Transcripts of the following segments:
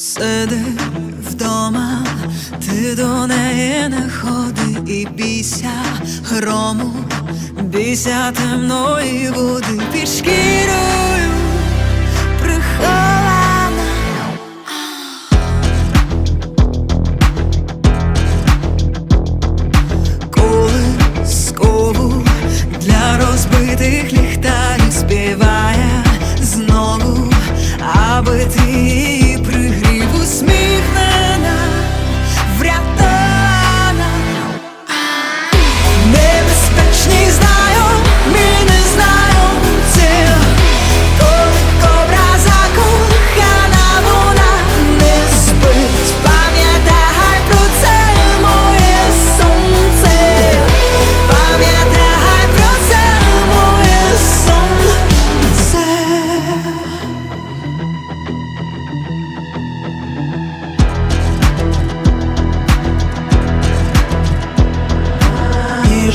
Сиди вдома, ти до неї не ходи і бійся грому, бійся темної води під шкірою прихована.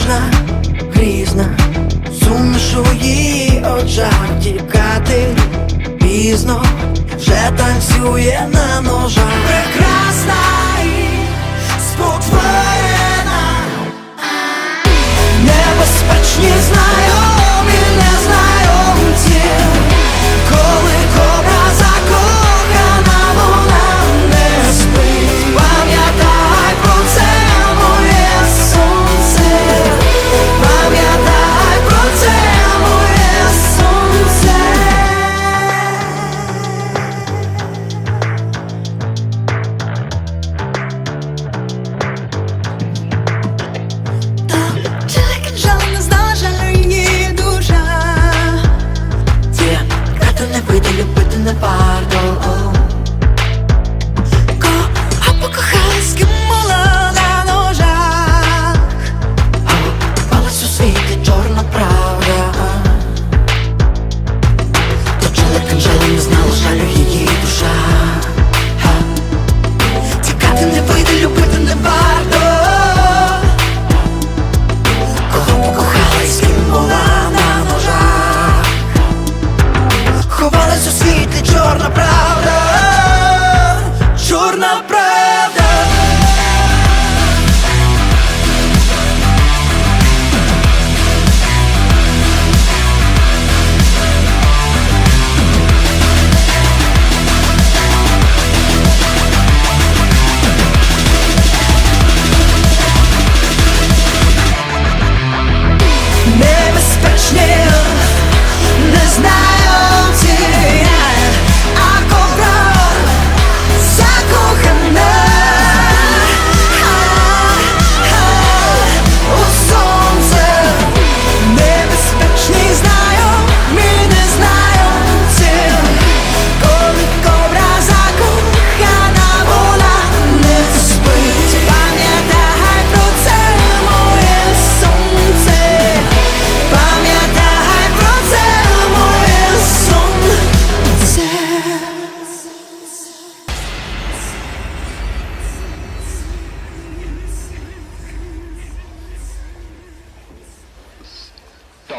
Ніжна, грізна, суміш у її очах тікати пізно, вже танцює на ножах. Прекрасна і спокійна. не вийде любити не варто.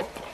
stop.